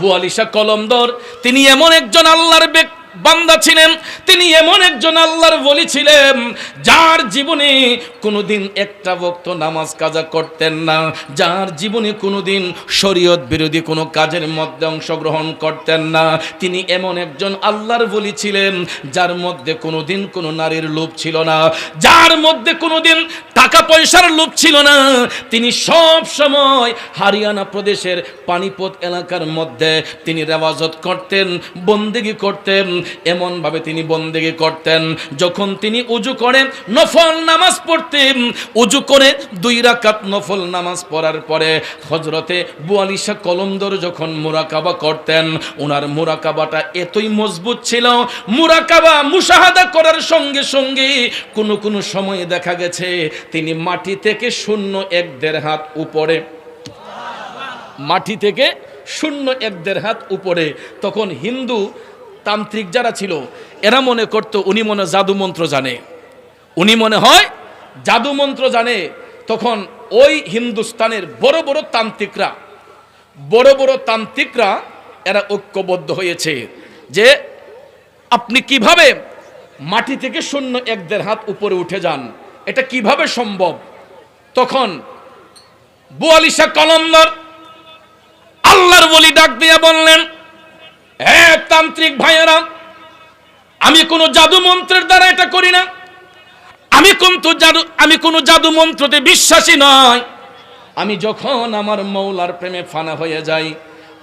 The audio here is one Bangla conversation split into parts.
বুয়ালিশা কলমদর তিনি এমন একজন আল্লাহর ব্যক্তি বান্দা ছিলেন। তিনি এমন একজন আল্লাহর বলি ছিলেন, যার জীবনে কোনোদিন একটা ভক্ত নামাজ কাজা করতেন না, যার জীবনে কোনোদিন শরীয়ত বিরোধী কোনো কাজের মধ্যে অংশগ্রহণ করতেন না। তিনি এমন একজন আল্লাহর বলি ছিলেন, যার মধ্যে কোনোদিন কোনো নারীর লোভ ছিল না, যার মধ্যে কোনোদিন টাকা পয়সার লোভ ছিল না। তিনি সব সময় হারিয়ানা প্রদেশের পানিপথ এলাকার মধ্যে তিনি রেওয়াজত করতেন, বন্দেগি করতেন এমনভাবে তিনি বন্দেগি করতেন। যখন তিনি উজু করে নফল নামাজ পড়তেন, উজু করে দুই রাকাত নফল নামাজ পড়ার পরে হজরতে বুয়ালিশা কলমদর যখন মুরাকাবা করতেন ওনার মুরাকাবাটা এতই মজবুত ছিল, মুরাকাবা মুশাহাদা করার সঙ্গে সঙ্গে কোনো কোনো সময়ে দেখা গেছে তিনি মাটি থেকে শূন্য এক দেড় হাত উপরে, মাটি থেকে শূন্য এক দেড় হাত উপরে। তখন হিন্দু তান্ত্রিক যারা ছিল, এরা মনে করত উনি মনে জাদু মন্ত্র জানে। উনি মনে হয় জাদু মন্ত্র জানে, তখন ওই হিন্দুস্তানের বড় বড় তান্ত্রিকরা, বড় বড় তান্ত্রিকরা এরা ঐক্যবদ্ধ হয়েছে যে আপনি কীভাবে মাটি থেকে শূন্য এক দেড় হাত উপরে উঠে যান, এটা কীভাবে সম্ভব? তখন বুয়ালিশা কলমদর আল্লাহর বলি ডাক দিয়া বললেন হে তান্ত্রিক ভাইয়েরা, আমি কোনো জাদু মন্ত্রের দ্বারা এটা করি না। আমি কিন্তু জাদু, আমি কোনো জাদু মন্ত্রতে বিশ্বাসী নয়। আমি যখন আমার মৌলার প্রেমে ফানা হয়ে যাই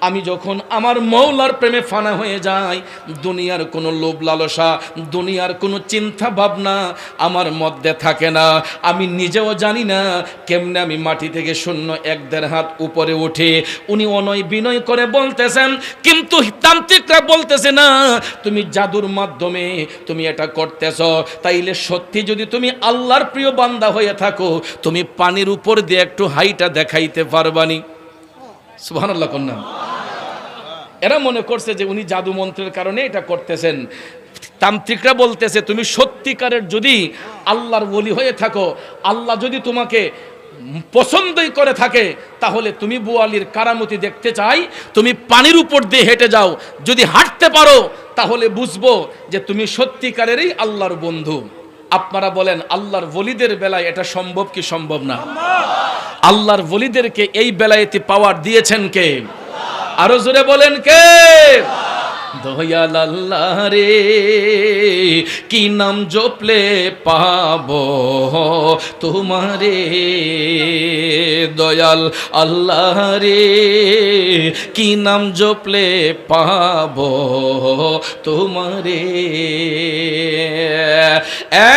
আমি যখন আমার মৌলার প্রেমে ফানা হয়ে যাই, দুনিয়ার কোনো লোভ লালসা, দুনিয়ার কোনো চিন্তা ভাবনা আমার মধ্যে থাকে না। আমি নিজেও জানি না কেমনে আমি মাটি থেকে শূন্য এক দেড় হাত উপরে উঠে উনি অনয় বিনয় করে বলতেছেন, কিন্তু তান্ত্রিকরা বলতেছে না, তুমি জাদুর মাধ্যমে তুমি এটা করতেছ। তাইলে সত্যি যদি তুমি আল্লাহর প্রিয় বান্দা হয়ে থাকো, তুমি পানির উপর দিয়ে একটু হাইটা দেখাইতে পারবানি। সুবহানাল্লাহ, কন্যা। এরা মনে করছে যে উনি জাদু মন্ত্রের কারণে এটা করতেছেন। তান্ত্রিকরা বলতেছে, তুমি সত্যিকারের যদি আল্লাহর বলি হয়ে থাকো, আল্লাহ যদি তোমাকে পছন্দই করে থাকে, তাহলে তুমি বোয়ালির কারামতি দেখতে চাই, তুমি পানির উপর দিয়ে হেঁটে যাও। যদি হাঁটতে পারো, তাহলে বুঝব যে তুমি সত্যিকারেরই আল্লাহর বন্ধু। আপনারা বলেন, আল্লাহর বলিদের বেলায় এটা সম্ভব কি সম্ভব না? আল্লাহর বলিদেরকে এই বেলায়েতে পাওয়ার দিয়েছেন কে? আরও জোরে বলেন কে? দয়াল আল্লাহ রে, কি নাম জপলে পাব তোমারে? দয়াল আল্লাহ রে, কি নাম জপলে পাব তোমারে? এ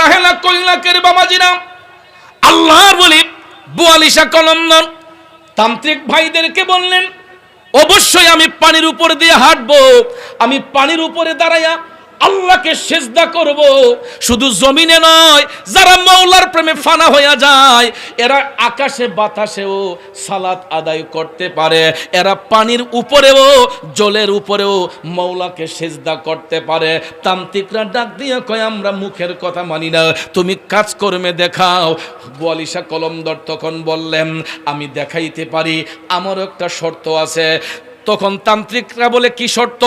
রাহেলা কল্যাকের বাবাজিরা, আল্লাহর বলি, বুয়ালিশা কলন্দর তান্ত্রিক ভাইদেরকে বললেন অবশ্যই আমি পানির উপরে দিয়ে হাঁটবো। আমি পানির উপরে দাঁড়াইয়া আল্লাহকে সেজদা করব। শুধু জমিনে নয়, যারা মৌলার প্রেমে ফানা হইয়া যায়, এরা আকাশে বাতাসেও সালাত আদায় করতে পারে। এরা পানির উপরেও, জলের উপরেও মৌলাকে সেজদা করতে পারে। তান্ত্রিকরা ডাক দিয়ে কয়, আমরা মুখের কথা মানি না। তুমি কাজকর্মে দেখাও। বুয়ালিশা কলমদর তখন বললেন, আমি দেখাইতে পারি, আমারও একটা শর্ত আছে। তখন তান্ত্রিকরা বলে, কি শর্ত?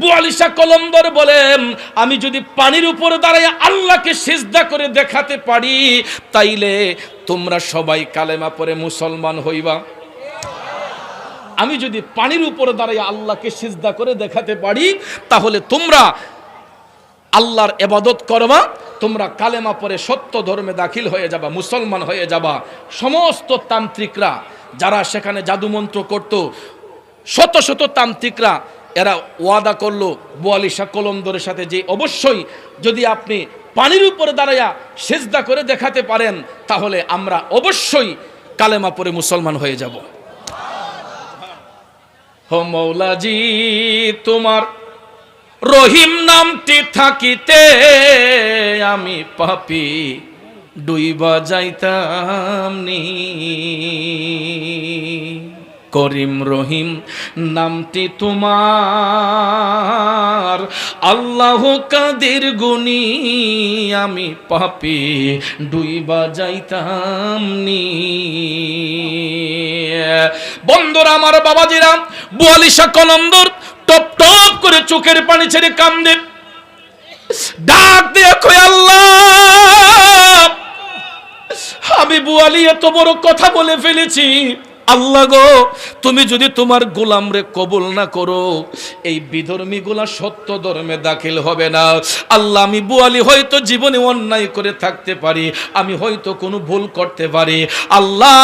বুয়ালিশা কলমদর বলেন আমি যদি পানির উপরে দাঁড়ায় আল্লাহকে সিজদা করে দেখাতে পারি, তাইলে তোমরা সবাই কালেমা পরে মুসলমান হইবা। আমি যদি পানির উপরে দাঁড়ায় আল্লাহকে সিজদা করে দেখাতে পারি, তাহলে তোমরা আল্লাহর এবাদত করবা, তোমরা কালেমা পরে সত্য ধর্মে দাখিল হয়ে যাবা, মুসলমান হয়ে যাবা। সমস্ত তান্ত্রিকরা যারা সেখানে জাদুমন্ত্র করত শত শত তান্ত্রিকরা এরা ওয়াদা করল বোয়ালিশা কলমদরের সাথে যে অবশ্যই যদি আপনি পানির উপরে দাঁড়াইয়া সেজদা করে দেখাতে পারেন, তাহলে আমরা অবশ্যই কালেমা পরে মুসলমান হয়ে যাব। হো মৌলাজি, তোমার রহিম নামটি থাকিতে আমি পাপি, ডুইবা যাইতাম নি। করিম রহিম, নামটি তোমার। আল্লাহ কাদের গুনি আমি পাপি ডুইবা যাইতাম নি। বন্ধুরা, আমার বাবাজিরা বুয়ালিশা কলন্দর টপ টপ করে চোখের পানি ছেড়ে কান্দে। ডাক দিয়ে কই আল্লাহ, আমি বুয়ালি, এত বড় কথা বলে ফেলেছি। আল্লাহ গো, তুমি যদি তোমার গোলাম রে কবুল না করো, এই বিধর্মী গুলা সত্য ধর্মে দাখিল হবে না। আল্লাহ, আমি বুয়ালি হয়তো জীবনে অন্যায় করে থাকতে পারি, আমি হয়তো কোনো ভুল করতে পারি। আল্লাহ,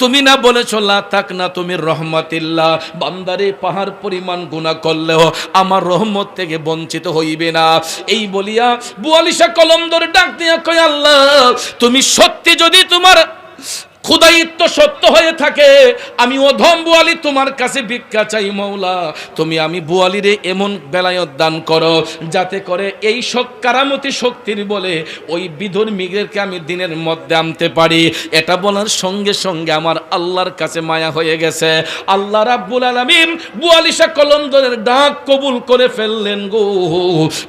তুমি না বলেছ, লা থাক না তুমি রহমাতিল্লাহ বান্দারে পাহাড় পরিমাণ গুণা করলেও আমার রহমত থেকে বঞ্চিত হইবে না। এই বলিয়া বুয়ালিশা কলম ধরে ডাক দিয়া কয়, আল্লাহ, তুমি সত্যি যদি তোমার খুদায়িত্ব সত্য হয়ে থাকে। আমি অধম বুয়ালি, তোমার কাছে ভিক্ষা চাই মৌলা। তুমি আমি বুয়ালিরে এমন বেলায়ত দান করো, যাতে করে এই শক কারামতি শক্তির বলে ওই বিধর্মীদেরকে আমি দিনের মধ্যে আনতে পারি। এটা বলার সঙ্গে সঙ্গে আমার আল্লাহর কাছে মায়া হয়ে গেছে। আল্লাহ রাব্বুল আলামিন বুয়ালিশা কলমদরের ডাক কবুল করে ফেললেন গো।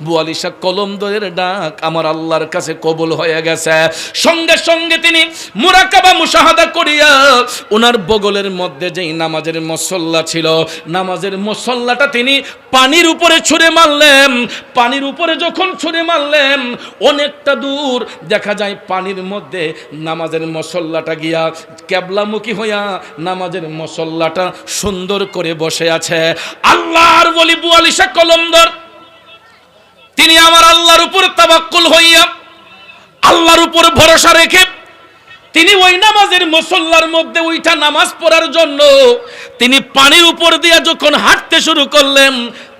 বুয়ালিশা কলমদরের ডাক আমার আল্লাহর কাছে কবুল হয়ে গেছে। সঙ্গে সঙ্গে তিনি মুরাকাবা মুশাহাদা করিয়া ওনার বগলের মধ্যে যেই নামাজের মসল্লা ছিল, নামাজের মসল্লাটা তিনি পানির উপরে ছুঁড়ে মারলেন। পানির উপরে যখন ছুঁড়ে মারলেন, অনেকটা দূর দেখা যায় পানির মধ্যে নামাজের মসল্লাটা গিয়া ক্যাবলামুখী হইয়া নামাজের মসল্লাটা সুন্দর করে বসে আছে। আল্লাহর বলি বুয়ালিশা কলমদর তিনি আমার আল্লাহর উপর তাবাক্কুল হইয়া আল্লাহর উপর ভরসা রেখে তিনি ওই নামাজের মুসল্লার মধ্যে ওইটা নামাজ পড়ার জন্য তিনি পানির উপর দিয়া যখন হাঁটতে শুরু করলেন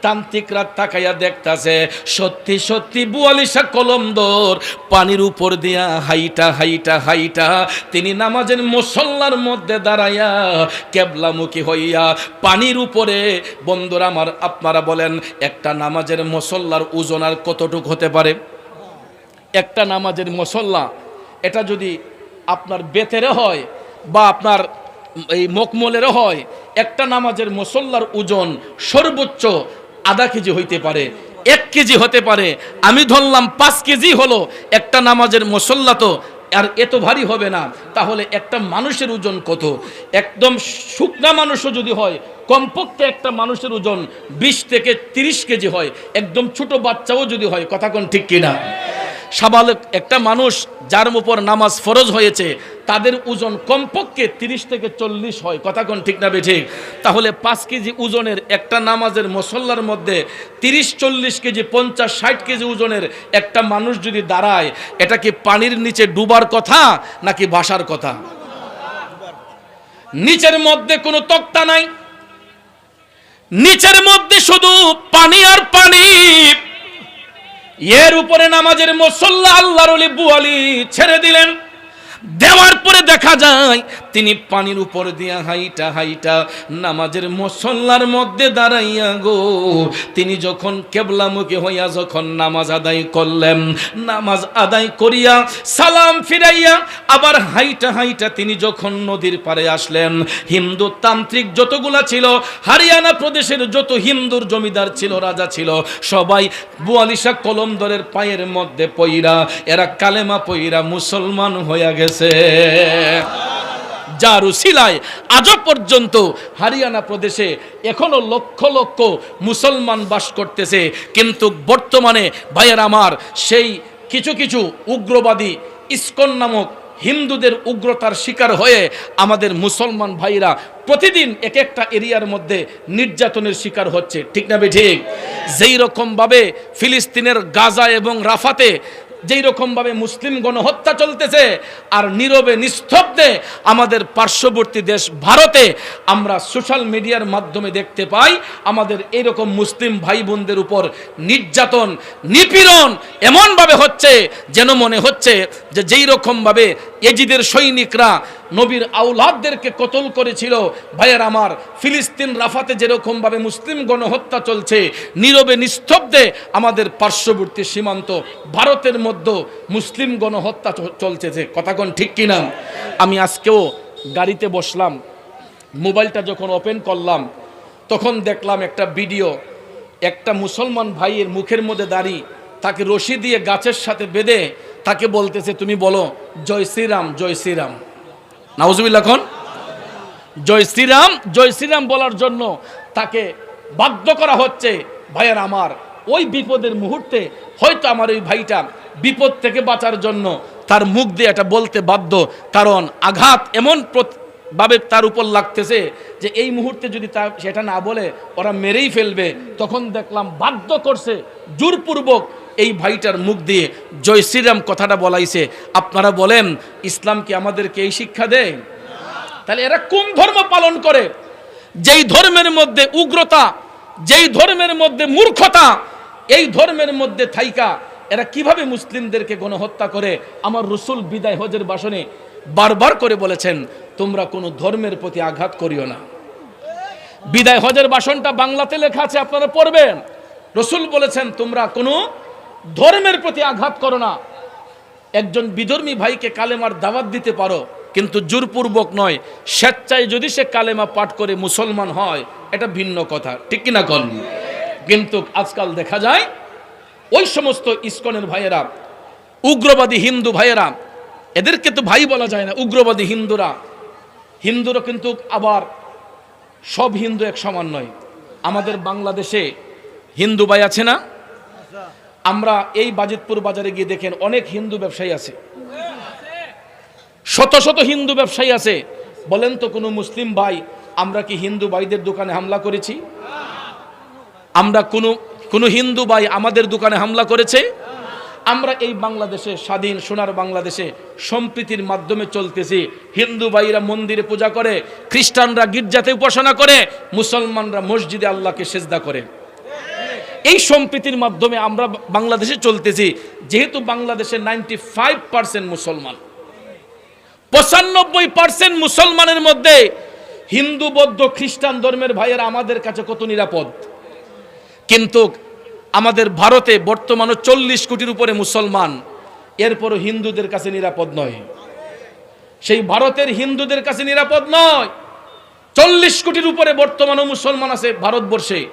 তান্ত্রিকরা তাকাইয়া দেখতাছে, সত্যি সত্যি বুয়ালিশা কলমদর পানির উপর দিয়া হাইটা হাইটা হাইটা, তিনি নামাজের মুসল্লার মধ্যে দাঁড়াইয়া কেবলামুখী হইয়া পানির উপরে, বন্ধুরা আমার, আপনারা বলেন, একটা নামাজের মুসল্লার ওজন আর কতটুক হতে পারে? একটা নামাজের মুসল্লা, এটা যদি আপনার বেতেরে হয় বা আপনার এই মকমলেরও হয়। একটা নামাজের মুসল্লার ওজন সর্বোচ্চ আধা কেজি হইতে পারে, এক কেজি হতে পারে। আমি ধরলাম পাঁচ কেজি হলো, একটা নামাজের মুসল্লা তো আর এত ভারী হবে না, তাহলে একটা মানুষের ওজন কত? একদম শুকনা মানুষও যদি হয়, কমপক্ষে একটা মানুষের ওজন বিশ থেকে তিরিশ কেজি হয়, একদম ছোট বাচ্চাও যদি হয়, কথা কোন ঠিক কিনা? সাবালক একটা মানুষ যার উপর নামাজ ফরজ হয়েছে, তাদের ওজন কমপক্ষে তিরিশ থেকে চল্লিশ হয়। কথা কোন ঠিক না ঠিক? তাহলে পাঁচ কেজি ওজনের একটা নামাজের মশল্লার মধ্যে তিরিশ, চল্লিশ কেজি, পঞ্চাশ, ষাট কেজি ওজনের একটা মানুষ যদি দাঁড়ায়, এটা কি পানির নিচে ডুবার কথা নাকি ভাসার কথা? নিচের মধ্যে কোনো তক্তা নাই। নিচের মধ্যে শুধু পানি আর পানি। এর উপরে নামাজের মুসল্লা আল্লাহর বুয়ালি ছেড়ে দিলেন। দেওয়ার পরে দেখা যায় তিনি পানির উপর দিয়া হাইটা হাইটা নামাজের মসল্লার মধ্যে দাঁড়াইয়া গো। তিনি যখন কেবলামুখী হইয়া যখন নামাজ আদায় করলেন, নামাজ আদায় করিয়া সালাম ফিরাইয়া আবার হাইটা হাইটা তিনি যখন নদীর পারে আসলেন, হিন্দু তান্ত্রিক যতগুলা ছিল, হারিয়ানা প্রদেশের যত হিন্দুর জমিদার ছিল, রাজা ছিল, সবাই বুয়ালিশা কলমদরের পায়ের মধ্যে পইরা, এরা কালেমা পইরা মুসলমান হইয়া গেছে। যার উসিলায় আজও পর্যন্ত হারিয়ানা প্রদেশে এখনও লক্ষ লক্ষ মুসলমান বাস করতেছে। কিন্তু বর্তমানে ভাইয়ের আমার সেই কিছু কিছু উগ্রবাদী ইস্কন নামক হিন্দুদের উগ্রতার শিকার হয়ে আমাদের মুসলমান ভাইরা প্রতিদিন এক একটা এরিয়ার মধ্যে নির্যাতনের শিকার হচ্ছে। ঠিক না ঠিক? যেই রকমভাবে ফিলিস্তিনের গাজা এবং রাফাতে যেই রকমভাবে মুসলিম গণহত্যা চলতেছে আর নীরবে, নিস্তব্ধে আমাদের পার্শ্ববর্তী দেশ ভারতে আমরা সোশ্যাল মিডিয়ার মাধ্যমে দেখতে পাই, আমাদের এইরকম মুসলিম ভাই বোনদের উপর নির্যাতন, নিপীড়ন এমনভাবে হচ্ছে যেন মনে হচ্ছে যে যেই রকমভাবে এজিদের সৈনিকরা নবীর আউলাদদেরকে কতল করেছিল। ভাইয়ের আমার, ফিলিস্তিন রাফাতে যেরকমভাবে মুসলিম গণহত্যা চলছে, নীরবে নিস্তব্ধে আমাদের পার্শ্ববর্তী সীমান্ত ভারতের মধ্যে মুসলিম গণহত্যা চ- যে, কথা কোন ঠিক কিনা? আমি আজকেও গাড়িতে বসলাম, মোবাইলটা যখন ওপেন করলাম, তখন দেখলাম একটা ভিডিও, একটা মুসলমান ভাইয়ের মুখের মধ্যে দাঁড়িয়ে তাকে রশি দিয়ে গাছের সাথে বেঁধে তাকে বলতেছে, তুমি বলো, জয় শ্রীরাম জয় শ্রীরাম। নাউজুবিল্লা এখন জয় শ্রীরাম জয় শ্রীরাম বলার জন্য তাকে বাধ্য করা হচ্ছে, ভাইয়ের আমার। ওই বিপদের মুহূর্তে হয়তো আমার ওই ভাইটা বিপদ থেকে বাঁচার জন্য তার মুখ দিয়ে এটা বলতে বাধ্য, কারণ আঘাত এমন ভাবে তার উপর লাগতেছে যে এই মুহূর্তে যদি তা সেটা না বলে, ওরা মেরেই ফেলবে। তখন দেখলাম বাধ্য করছে, জোরপূর্বক এই ভাইটার মুখ দিয়ে। জয় শ্রীরাম কথাটা বলাইছে, আপনারা বলেন, ইসলাম কি আমাদেরকে এই শিক্ষা দেয়? তাহলে এরা কোন ধর্ম পালন করে? যেই ধর্মের মধ্যে উগ্রতা, যেই ধর্মের মধ্যে মূর্খতা, এই ধর্মের মধ্যে থাইকা, এরা কীভাবে মুসলিমদেরকে গণহত্যা করে? আমার রসুল বিদায় হজের বাসনে বারবার করে বলেছেন, তোমরা কোনো ধর্মের প্রতি আঘাত করিও না। বিদায় হজের বাসনটা বাংলাতে লেখা আছে, আপনারা পড়বেন। রসুল বলেছেন, তোমরা কোনো ধর্মের প্রতি আঘাত করো না। একজন বিধর্মী ভাইকে কালেমার দাওয়াত দিতে পারো, কিন্তু জোরপূর্বক নয়, স্বেচ্ছায় যদি সে কালেমা পাঠ করে মুসলমান হয়, এটা ভিন্ন কথা। ঠিক কিনা কন? কিন্তু আজকাল দেখা যায়, ওই সমস্ত ইস্কনের ভাইয়েরা, উগ্রবাদী হিন্দু ভাইয়েরা এদেরকে তো ভাই বলা যায় না, উগ্রবাদী হিন্দুরা। হিন্দুরা কিন্তু আবার সব হিন্দু এক সমান নয়। আমাদের বাংলাদেশে হিন্দু ভাই আছে না? আমরা এই বাজিতপুর বাজারে গিয়ে দেখেন অনেক হিন্দু ব্যবসায়ী আছে। শত শত হিন্দু ব্যবসায়ী আছে। বলেন তো কোনো মুসলিম ভাই, আমরা কি হিন্দু ভাইদের দোকানে হামলা করেছি? আমরা কোনো কোনো হিন্দু ভাই আমাদের দোকানে হামলা করেছে? আমরা এই বাংলাদেশে, স্বাধীন সোনার বাংলাদেশে সম্প্রীতির মাধ্যমে চলতেছি। হিন্দু ভাইরা মন্দিরে পূজা করে, খ্রিস্টানরা গির্জাতে উপাসনা করে, মুসলমানরা মসজিদে আল্লাহকে সেজদা করে। এই সম্প্রীতির মাধ্যমে আমরা বাংলাদেশে চলতেছি, যেহেতু বাংলাদেশে নাইনটি ফাইভ পার্সেন্ট মুসলমান। পঁচানব্বই পার্সেন্ট মুসলমানের মধ্যে হিন্দু, বৌদ্ধ, খ্রিস্টান ধর্মের ভাইয়েরা আমাদের কাছে কত নিরাপদ। কিন্তু আমাদের ভারতে বর্তমানে চল্লিশ কোটির উপরে মুসলমান। এরপরও হিন্দুদের কাছে নিরাপদ নয়। সেই ভারতের হিন্দুদের কাছে নিরাপদ নয়। চল্লিশ কোটির উপরে বর্তমানে মুসলমান আছে ভারতবর্ষে।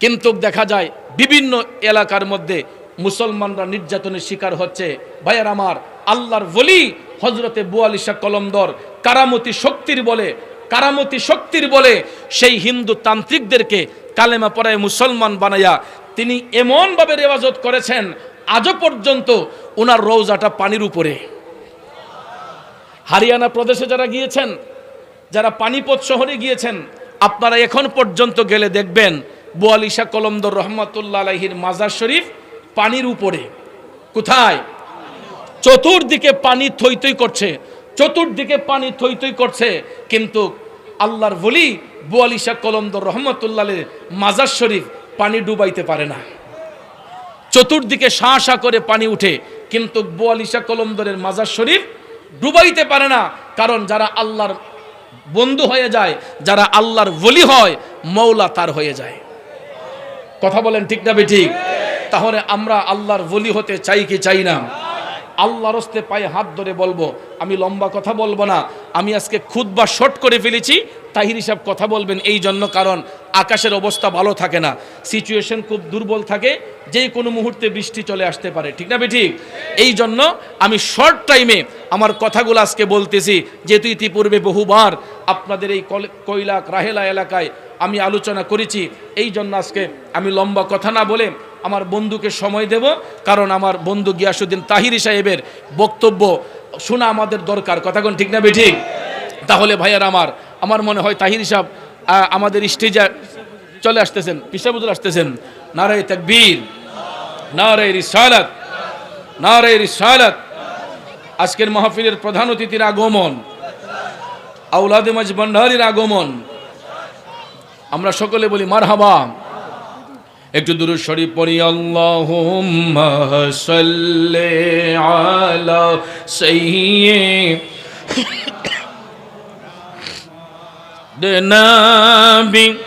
কিন্তু দেখা যায়, বিভিন্ন এলাকার মধ্যে মুসলমানরা নির্যাতনের শিকার হচ্ছে। ভাইয়ার আমার, আল্লাহর বলি হজরতে বুয়ালিশা কলমদর, কারামতি শক্তির বলে, কারামতি শক্তির বলে সেই হিন্দু তান্ত্রিকদেরকে কালেমা পড়ায় মুসলমান বানাইয়া তিনি এমনভাবে রেওয়াজত করেছেন আজও পর্যন্ত ওনার রৌজাটা পানির উপরে। হারিয়ানা প্রদেশে যারা গিয়েছেন, যারা পানিপথ শহরে গিয়েছেন, আপনারা এখন পর্যন্ত গেলে দেখবেন বোয়ালিশা কলমদর রহমতুল্লাহ আলহির মাজার শরীফ পানির উপরে। কোথায়? চতুর্দিকে পানি থই থই করছে, চতুর্দিকে পানি থই থই করছে, কিন্তু আল্লাহর বলি বোয়ালিশা কলমদর রহমতুল্লাহ মাজার শরীফ পানি ডুবাইতে পারে না। চতুর্দিকে শাঁ শাঁ করে পানি উঠে কিন্তু বোয়ালিশা কলমদরের মাজার শরীফ ডুবাইতে পারে না। কারণ যারা আল্লাহর বন্ধু হয়ে যায়, যারা আল্লাহর বলি হয় মৌলা তার হয়ে যায়। কথা বলেন ঠিক না বে ঠিক তাহলে আমরা আল্লাহর বলি হতে চাই কি চাই না? আল্লাহর হস্তে পায়ে হাত ধরে বলব, আমি লম্বা কথা বলব না, আমি আজকে খুদ বা শর্ট করে ফেলেছি, তাহির হিসাব কথা বলবেন, এই জন্য কারণ আকাশের অবস্থা ভালো থাকে না। সিচুয়েশন খুব দুর্বল থাকে। যে কোনো মুহূর্তে বৃষ্টি চলে আসতে পারে। ঠিক না ঠিক এই জন্য আমি শর্ট টাইমে আমার কথাগুলো আজকে বলতেছি, যেহেতু ইতিপূর্বে বহুবার আপনাদের এই কল- কৈলাক, রাহেলা এলাকায় আমি আলোচনা করেছি, এই জন্য আজকে আমি লম্বা কথা না বলে আমার বন্ধুকে সময় দেব, কারণ আমার বন্ধু গিয়াসুদ্দিন তাহিরি সাহেবের বক্তব্য শোনা আমাদের দরকার। কথা কোন ঠিক না ঠিক তাহলে ভাইয়ার আমার আমার মনে হয় তাহির সাহেব আমাদের স্টেজে চলে আসতেছেন পিসাবুদুল আসতেছেন। নারায় তাকবীর নারায় রিসালাত নারায় রিসালাত। আজকের মাহফিলের প্রধান অতিথির আগমন আউলাদে মাজ ভান্ডারির আগমন। আমরা সকলে বলি মার মারহাবা। একটু দূর শরীফ পড়ি সাল্লি আলা সাইয়্যিদিনা বি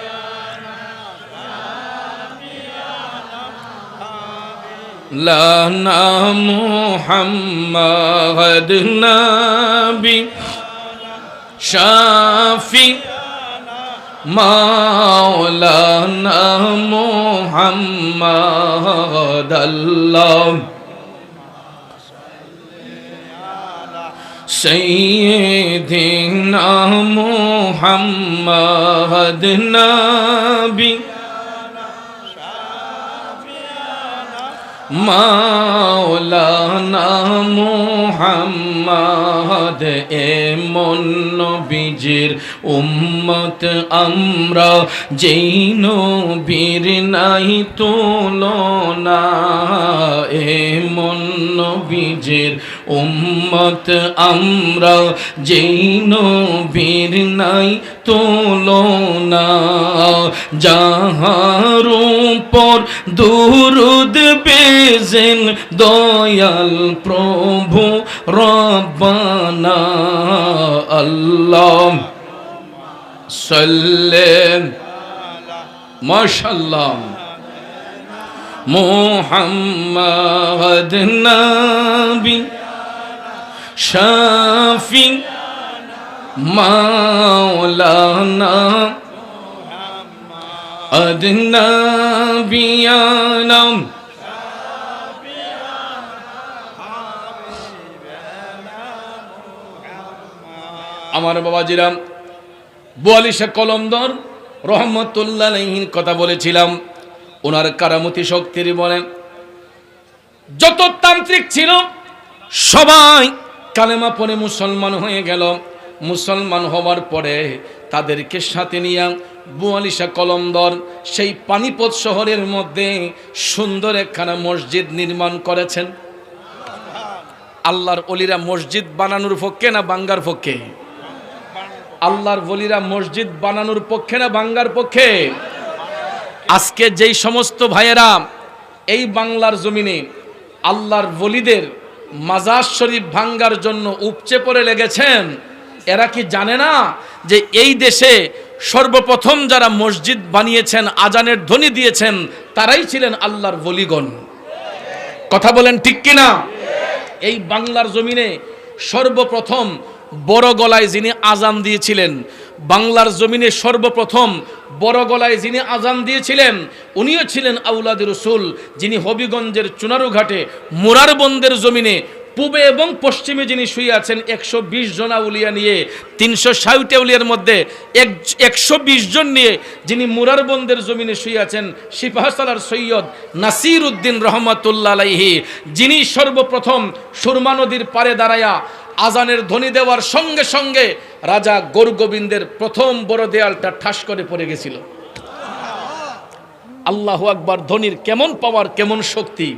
লানা মুহাম্মাদ নবী। শাফি। মাওলানা মুহাম্মাদ আল্লাহ। سيدنا محمد نبي মাওলানা মুহাম্মদ এমন নবীজির উম্মত আমরা যেই নবীর নাই তুলনা এমন নবীজির উম্মত আমরা যেই নবীর নাই তুলনা। যাহার উপর দুরুদ বেজেন দয়াল প্রভু রব্বানা। আল্লাহ সাল্লেম মাশাল্লাহ। মোহাম্মদ নবী। শাফি মাওলানা আদনাবিয়ানাম। আমার বাবাজিরাম বোয়ালিশা কলমদর রহমতুল্লাহীন কথা বলেছিলাম। ওনার কারামতি শক্তির বলে, যত তান্ত্রিক ছিল, সবাই কালেমা পরে মুসলমান হয়ে গেল। মুসলমান হওয়ার পরে তাদেরকে সাথে নিয়ে বুয়ালিশা কলমদর সেই পানিপথ শহরের মধ্যে সুন্দর একখানা মসজিদ নির্মাণ করেছেন। আল্লাহর অলিরা মসজিদ বানানোর পক্ষে না বাঙ্গার পক্ষে? আল্লাহর বলিরা মসজিদ বানানোর পক্ষে না বাঙ্গার পক্ষে? আজকে যেই সমস্ত ভাইয়েরা এই বাংলার জমিনে আল্লাহর বলিদের মাজার শরীফ ভাঙ্গার জন্য উপচে পড়ে লেগেছেন। এরা কি জানে না যে এই দেশে সর্বপ্রথম যারা মসজিদ বানিয়েছেন, আজানের ধ্বনি দিয়েছেন, তারাই ছিলেন আল্লাহর বলিগণ কথা বলেন ঠিক কিনা? এই বাংলার জমিনে সর্বপ্রথম বড় গলায় যিনি আজান দিয়েছিলেন, বাংলার জমিনে সর্বপ্রথম বড় গলায় যিনি আজান দিয়েছিলেন, উনিও ছিলেন আউলাদ রসুল, যিনি হবিগঞ্জের চুনারু ঘাটে মুরারবন্দের জমিনে পূবে এবং পশ্চিমে যিনি শুয়ে আছেন, একশো বিশ জন আউলিয়া নিয়ে, তিনশো ষাট আউলিয়ার মধ্যে এক, একশো বিশ জন নিয়ে যিনি মুরারবন্দের জমিনে শুয়ে আছেন সিপাহসালার সৈয়দ নাসির উদ্দিন রহমতুল্লাহ আলাইহি, যিনি সর্বপ্রথম সুরমা নদীর পারে দাঁড়ায়া আজানের ধ্বনি দেওয়ার সঙ্গে সঙ্গে রাজা গৌরগোবিন্দের প্রথম বড় দেয়ালটা ঠাস করে পড়ে গেছিল। আল্লাহ আকবার, ধ্বনির কেমন পাওয়ার কেমন শক্তি,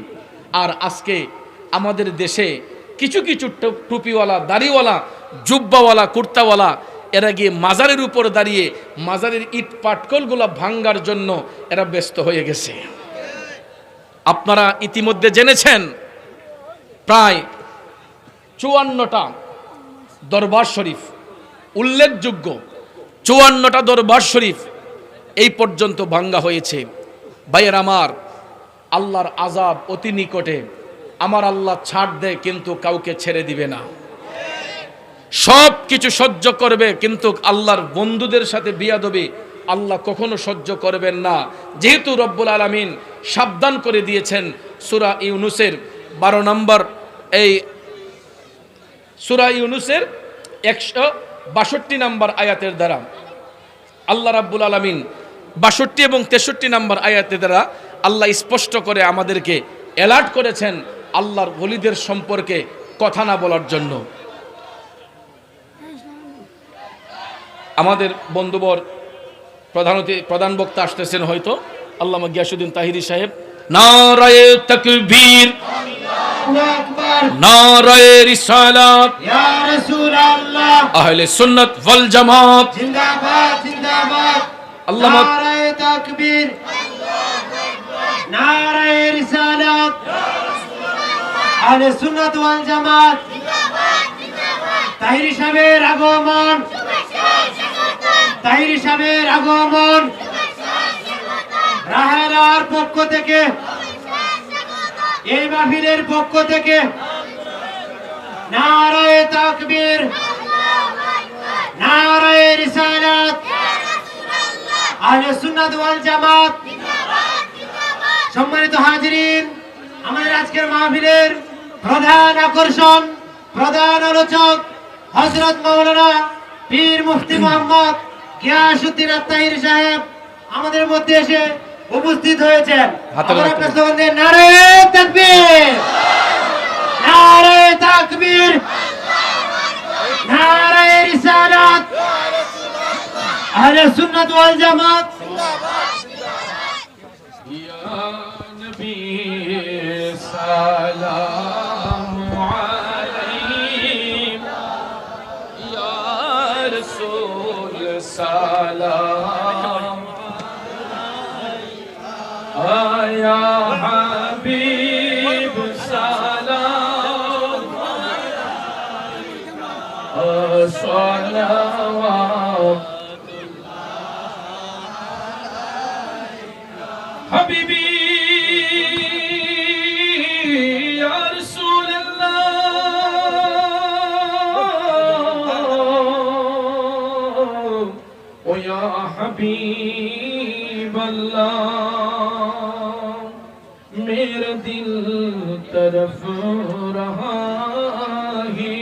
আর আজকে আমাদের দেশে কিছু কিছু টুপিওয়ালা, দাড়িওয়ালা, জুব্বাওয়ালা, কুর্তাওয়ালা, এরা গিয়ে মাজারের উপর দাঁড়িয়ে মাজারের ইট পাটকলগুলো ভাঙ্গার জন্য এরা ব্যস্ত হয়ে গেছে। আপনারা ইতিমধ্যে জেনেছেন, প্রায় চুয়ান্নটা দরবার শরীফ উল্লেখযোগ্য, চুয়ান্নটা দরবার শরীফ এই পর্যন্ত ভাঙ্গা হয়েছে। ভাইয়ের আমার, আল্লাহর আজাব অতি নিকটে আমার আল্লাহ ছাড় দেয় কিন্তু কাউকে ছেড়ে দিবে না। সব কিছু সহ্য করবে, কিন্তু আল্লাহর বন্ধুদের সাথে বিয়া দেবে আল্লাহ কখনো সহ্য করবেন না। যেহেতু রব্বুল আলমিন সাবধান করে দিয়েছেন সুরা ইউনুসের বারো নম্বর, এই সুরা ইউনুসের একশো বাষট্টি নম্বর আয়াতের দ্বারা। আল্লাহ রাব্বুল আলমিন বাষট্টি এবং তেষট্টি নম্বর আয়াতের দ্বারা আল্লাহ স্পষ্ট করে আমাদেরকে অ্যালার্ট করেছেন আল্লাহর বলিদের সম্পর্কে কথা না বলার জন্য। আমাদের বন্ধুবর প্রধান প্রধান বক্তা আসতেছেন হয়তো। আল্লামা গিয়াসুদ্দিন তাহিরি সাহেব। আল্লাহু জামাত। রিসালাত। আহলে সুন্নাত ওয়াল জামাত। তাহিরি সাহেবের আগমন। তাহিরি সাহেবের আগমন। রাহেলার পক্ষ থেকে। এই মাহফিলের পক্ষ থেকে। নারায়ে তাকবীর। নারায়ে রিসালাত। আহলে সুন্নাত ওয়াল জামাত। সম্মানিত হাজিরিন আমাদের আজকের মাহফিলের প্রধান আকর্ষণ প্রধান আলোচক হজরত মৌলানা পীর মুফতি মোহাম্মদ গিয়াসুদ্দিন আত্মাহির সাহেব আমাদের মধ্যে এসে উপস্থিত হয়েছেন। হাতে একটা স্লোগান দিই, নারে তাকবীর! নারে তাকবীর! নারে রিসালাত! আহলে সুন্নাত ওয়াল জামাত! ओ या हबीब अल्लाह मेरा दिल तरफ़ रहा है,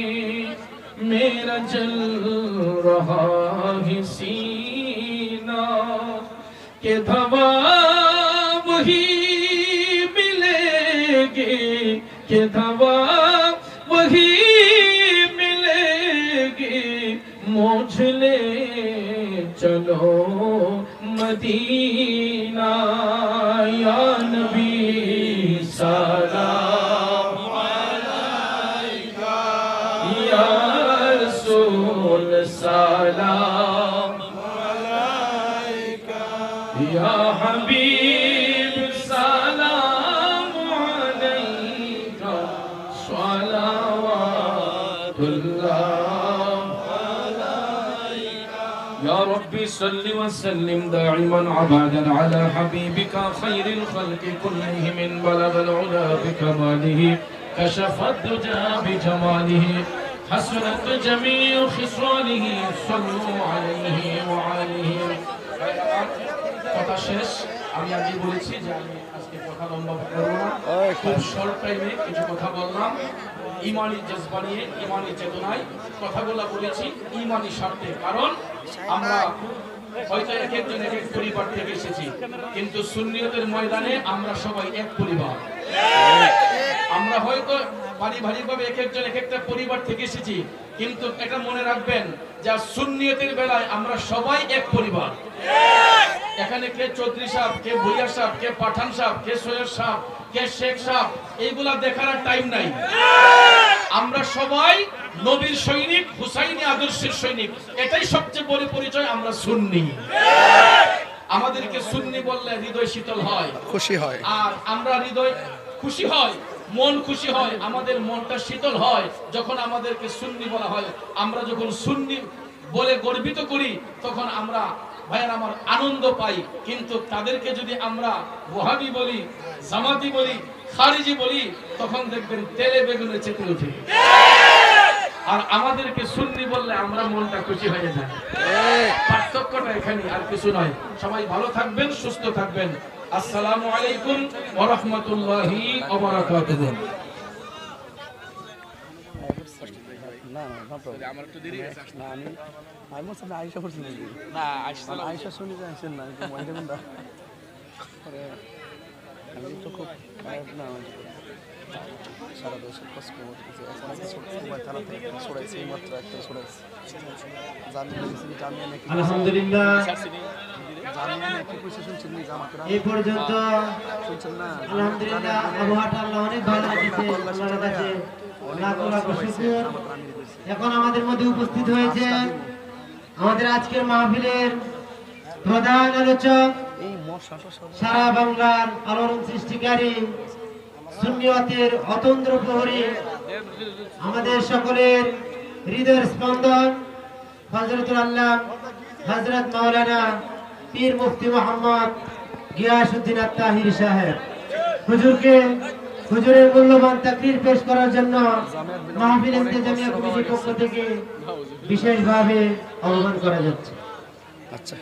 मेरा जल रहा है सीना, के धवा वही मिलेगे, के धवा वही मिलेगे, मोझ ले चलो अलैका या रसूल सलाम या हबीब صل وسلم دائما ابدا على حبيبك خير الخلق كلهم من بلغ العلا بكماله كشف الدجى بجماله حسنت جميع خصاله صلوا عليه وعليه কথা শেষ আমি আগে বলেছি যে আমি আজকে কথা লম্বা করব না। খুব শর্ট টাইমে কিছু কথা বললাম। ইমানি জজবা নিয়ে ইমানি চেতনায় কথাগুলো বলেছি ইমানি স্বার্থে। কারণ আমরা হয়তো এক একজন এক এক পরিবার থেকে এসেছি কিন্তু সুন্নিয়তের ময়দানে আমরা সবাই এক পরিবার। আমরা হয়তো পারিবারিকভাবে এক একজন এক একটা পরিবার থেকে এসেছি কিন্তু এটা মনে রাখবেন যা সুন্নিয়তের বেলায় আমরা সবাই এক পরিবার। এখানে কে চৌধুরী সাহেব কে ভুইয়া সাহেব কে পাঠান সাহেব কে সৈয়দ সাহেব কে শেখ সাহেব এইগুলা দেখার আর টাইম নাই। আমরা সবাই নবীর সৈনিক হুসাইনি আদর্শের সৈনিক। এটাই সবচেয়ে বড় পরিচয় আমরা সুন্নি। আমাদেরকে সুন্নি বললে হৃদয় শীতল হয়। খুশি হয়। আর আমরা হৃদয় খুশি হয় মন খুশি হয় আমাদের মনটা শীতল হয়। যখন আমাদেরকে সুন্নি বলা হয় আমরা যখন সুন্নি বলে গর্বিত করি তখন আমরা ভাইয়ের আমার আনন্দ পাই, কিন্তু তাদেরকে যদি আমরা ওহাবি বলি, জামাতি বলি, খারিজি বলি, তখন দেখবেন তেলে বেগুনে চেতে উঠে আর আমাদেরকে সুন্নি বললে আমরা মনটা খুশি হয়ে যায়। পার্থক্যটা এখানে আর কিছু নয়। সবাই ভালো থাকবেন, সুস্থ থাকবেন। আসসালামু আলাইকুম ওয়া রাহমাতুল্লাহি না না no problem. না আমি আমি আপনি আইসা করছেন নাকি? না আইসা শুনি যে আসেন না একটু মনে আমি তো খুব খারাপ না আমি সারা দেশে খোঁজ খবর কিছু এখন সবাই থানা থেকে একটা ছড়াইছে এই মাত্র একটা ছড়াইছে। জামিয়া গেছে কি জামিয়া নাকি আলহামদুলিল্লাহ। জামিয়া নাকি কইছে শুনছেন নি জামাতেরা এই পর্যন্ত শুনছেন না? আলহামদুলিল্লাহ আবহাওয়াটা আল্লাহ অনেক ভালো রেখেছে। আল্লাহর কাছে লাখ লাখ শুকর। এখন আমাদের মধ্যে উপস্থিত আমাদের আজকের মাহফিলের প্রধান আলোচক সারা বাংলার আলোড়ন সৃষ্টিকারী সুন্নিয়তের অতন্দ্র প্রহরী, আমাদের সকলের হৃদয়ের স্পন্দন হজরতুল আল্লাহ হজরত মাওলানা পীর মুফতি মোহাম্মদ গিয়াসুদ্দিন আত্মাহির সাহেব। হুজুরকে হুজুরের মূল্যবান তাকরির পেশ করার জন্য মাহফিল ইন্তেজামিয়া কমিটির পক্ষ থেকে বিশেষভাবে আহ্বান করা যাচ্ছে। আচ্ছা